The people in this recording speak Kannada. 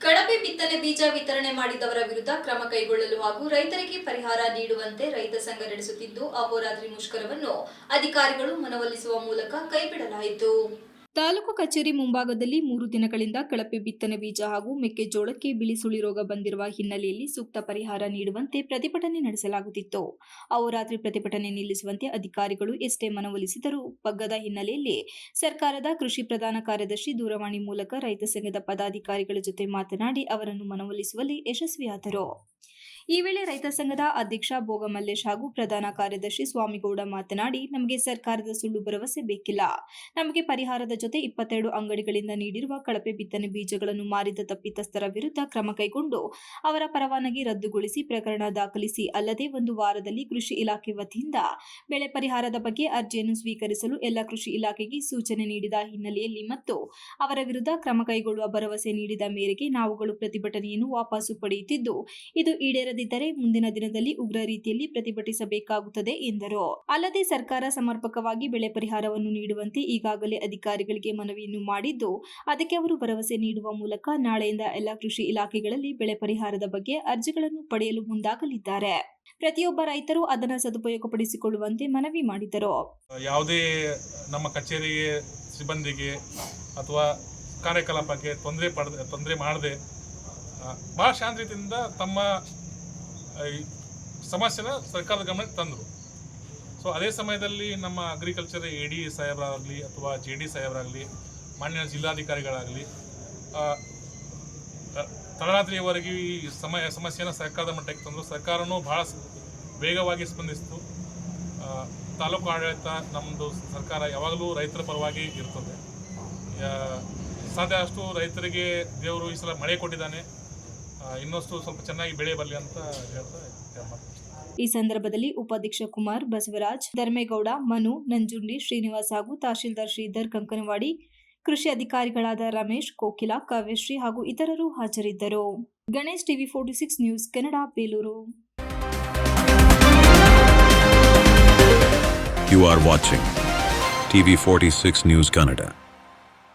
ಕಳಪೆ ಬಿತ್ತನೆ ಬೀಜ ವಿತರಣೆ ಮಾಡಿದವರ ವಿರುದ್ಧ ಕ್ರಮ ಕೈಗೊಳ್ಳಲು ಹಾಗೂ ರೈತರಿಗೆ ಪರಿಹಾರ ನೀಡುವಂತೆ ರೈತ ಸಂಘ ನಡೆಸುತ್ತಿದ್ದು ಅಹೋರಾತ್ರಿ ಮುಷ್ಕರವನ್ನು ಅಧಿಕಾರಿಗಳು ಮನವೊಲಿಸುವ ಮೂಲಕ ಕೈಬಿಡಲಾಯಿತು. ತಾಲೂಕು ಕಚೇರಿ ಮುಂಭಾಗದಲ್ಲಿ ಮೂರು ದಿನಗಳಿಂದ ಕಳಪೆ ಬಿತ್ತನೆ ಬೀಜ ಹಾಗೂ ಮೆಕ್ಕೆಜೋಳಕ್ಕೆ ಬಿಳಿ ಸುಳಿ ರೋಗ ಬಂದಿರುವ ಹಿನ್ನೆಲೆಯಲ್ಲಿ ಸೂಕ್ತ ಪರಿಹಾರ ನೀಡುವಂತೆ ಪ್ರತಿಭಟನೆ ನಡೆಸಲಾಗುತ್ತಿತ್ತು. ಅಹೋರಾತ್ರಿ ಪ್ರತಿಭಟನೆ ನಿಲ್ಲಿಸುವಂತೆ ಅಧಿಕಾರಿಗಳು ಎಷ್ಟೇ ಮನವೊಲಿಸಿದರೂ ಬಗ್ಗದ ಹಿನ್ನೆಲೆಯಲ್ಲಿ ಸರ್ಕಾರದ ಕೃಷಿ ಪ್ರಧಾನ ಕಾರ್ಯದರ್ಶಿ ದೂರವಾಣಿ ಮೂಲಕ ರೈತ ಸಂಘದ ಪದಾಧಿಕಾರಿಗಳ ಜೊತೆ ಮಾತನಾಡಿ ಅವರನ್ನು ಮನವೊಲಿಸುವಲ್ಲಿ ಯಶಸ್ವಿಯಾದರು. ಈ ವೇಳೆ ರೈತ ಸಂಘದ ಅಧ್ಯಕ್ಷ ಭೋಗಮಲ್ಲೇಶ್ ಹಾಗೂ ಪ್ರಧಾನ ಕಾರ್ಯದರ್ಶಿ ಸ್ವಾಮಿಗೌಡ ಮಾತನಾಡಿ, ನಮಗೆ ಸರ್ಕಾರದ ಸುಳ್ಳು ಭರವಸೆ ಬೇಕಿಲ್ಲ. ನಮಗೆ ಪರಿಹಾರದ ಜೊತೆ ಇಪ್ಪತ್ತೆರಡು ಅಂಗಡಿಗಳಿಂದ ನೀಡಿರುವ ಕಳಪೆ ಬಿತ್ತನೆ ಬೀಜಗಳನ್ನು ಮಾರಿದ ತಪ್ಪಿತಸ್ಥರ ವಿರುದ್ಧ ಕ್ರಮ ಕೈಗೊಂಡು, ಅವರ ಪರವಾನಗಿ ರದ್ದುಗೊಳಿಸಿ ಪ್ರಕರಣ ದಾಖಲಿಸಿ, ಅಲ್ಲದೆ ಒಂದು ವಾರದಲ್ಲಿ ಕೃಷಿ ಇಲಾಖೆ ವತಿಯಿಂದ ಬೆಳೆ ಪರಿಹಾರದ ಬಗ್ಗೆ ಅರ್ಜಿಯನ್ನು ಸ್ವೀಕರಿಸಲು ಎಲ್ಲ ಕೃಷಿ ಇಲಾಖೆಗೆ ಸೂಚನೆ ನೀಡಿದ ಹಿನ್ನೆಲೆಯಲ್ಲಿ ಮತ್ತು ಅವರ ವಿರುದ್ಧ ಕ್ರಮ ಕೈಗೊಳ್ಳುವ ಭರವಸೆ ನೀಡಿದ ಮೇರೆಗೆ ನಾವುಗಳು ಪ್ರತಿಭಟನೆಯನ್ನು ವಾಪಸ್ಸು ಪಡೆಯುತ್ತಿದ್ದು, ಇದು ಈಡೇರದಿದ್ದರೆ ಮುಂದಿನ ದಿನದಲ್ಲಿ ಉಗ್ರ ರೀತಿಯಲ್ಲಿ ಪ್ರತಿಭಟಿಸಬೇಕಾಗುತ್ತದೆ ಎಂದರು. ಅಲ್ಲದೆ ಸರ್ಕಾರ ಸಮರ್ಪಕವಾಗಿ ಬೆಳೆ ಪರಿಹಾರವನ್ನು ನೀಡುವಂತೆ ಈಗಾಗಲೇ ಅಧಿಕಾರಿಗಳಿಗೆ ಮನವಿಯನ್ನು ಮಾಡಿದ್ದು, ಅದಕ್ಕೆ ಅವರು ಭರವಸೆ ನೀಡುವ ಮೂಲಕ ನಾಳೆಯಿಂದ ಎಲ್ಲ ಕೃಷಿ ಇಲಾಖೆಗಳಲ್ಲಿ ಬೆಳೆ ಪರಿಹಾರದ ಬಗ್ಗೆ ಅರ್ಜಿಗಳನ್ನು ಪಡೆಯಲು ಮುಂದಾಗಲಿದ್ದಾರೆ. ಪ್ರತಿಯೊಬ್ಬ ರೈತರು ಅದನ್ನು ಸದುಪಯೋಗಪಡಿಸಿಕೊಳ್ಳುವಂತೆ ಮನವಿ ಮಾಡಿದರು. ಯಾವುದೇ ನಮ್ಮ ಕಚೇರಿಗೆ, ಸಿಬ್ಬಂದಿಗೆ ಅಥವಾ ಕಾರ್ಯಕಲಾಪಕ್ಕೆ ತೊಂದರೆ ಪಡೆದ, ತೊಂದರೆ ಮಾಡದೆ ಭಾಳ ಶಾಂತಿಯಿಂದ ತಮ್ಮ ಸಮಸ್ಯೆನ ಸರ್ಕಾರದ ಗಮನಕ್ಕೆ ತಂದರು. ಸೊ ಅದೇ ಸಮಯದಲ್ಲಿ ನಮ್ಮ ಅಗ್ರಿಕಲ್ಚರ್ ಎ ಡಿ ಸಾಹೇಬರಾಗಲಿ ಅಥವಾ ಜೆ ಡಿ ಸಾಹೇಬರಾಗಲಿ, ಮಾನ್ಯ ಜಿಲ್ಲಾಧಿಕಾರಿಗಳಾಗಲಿ ತಡರಾತ್ರಿಯವರೆಗೆ ಈ ಸಮಯ, ಸಮಸ್ಯೆನ ಸರ್ಕಾರದ ಮಟ್ಟಕ್ಕೆ ತಂದರು. ಸರ್ಕಾರನೂ ಭಾಳ ವೇಗವಾಗಿ ಸ್ಪಂದಿಸಿತು. ತಾಲೂಕು ಆಡಳಿತ ನಮ್ಮದು ಸರ್ಕಾರ ಯಾವಾಗಲೂ ರೈತರ ಪರವಾಗಿ ಇರ್ತದೆ. ಸಾಧ್ಯ ಅಷ್ಟು ರೈತರಿಗೆ ದೇವರು ಈ ಸಲ ಮಳೆ ಕೊಟ್ಟಿದ್ದಾನೆ. ಇನ್ನಷ್ಟು ಸ್ವಲ್ಪ ಚೆನ್ನಾಗಿ ಬೆಳೆ ಬರಲಿ ಅಂತ ಹೇಳ್ತಾ ಈ ಸಂದರ್ಭದಲ್ಲಿ ಉಪಾಧ್ಯಕ್ಷ ಕುಮಾರ್ ಬಸವರಾಜ್ ಧರ್ಮೇಗೌಡ ಮನು ನಂಜುಂಡಿ ಶ್ರೀನಿವಾಸ್ ಹಾಗೂ ತಹಶೀಲ್ದಾರ್ ಶ್ರೀಧರ್ ಕಂಕನವಾಡಿ ಕೃಷಿ ಅಧಿಕಾರಿಗಳಾದ ರಮೇಶ್ ಕೋಕಿಲ ಕಾವ್ಯಶ್ರೀ ಹಾಗೂ ಇತರರು ಹಾಜರಿದ್ದರು. Ganesh TV forty six news Kannada Belur. You are watching TV46 News Kannada.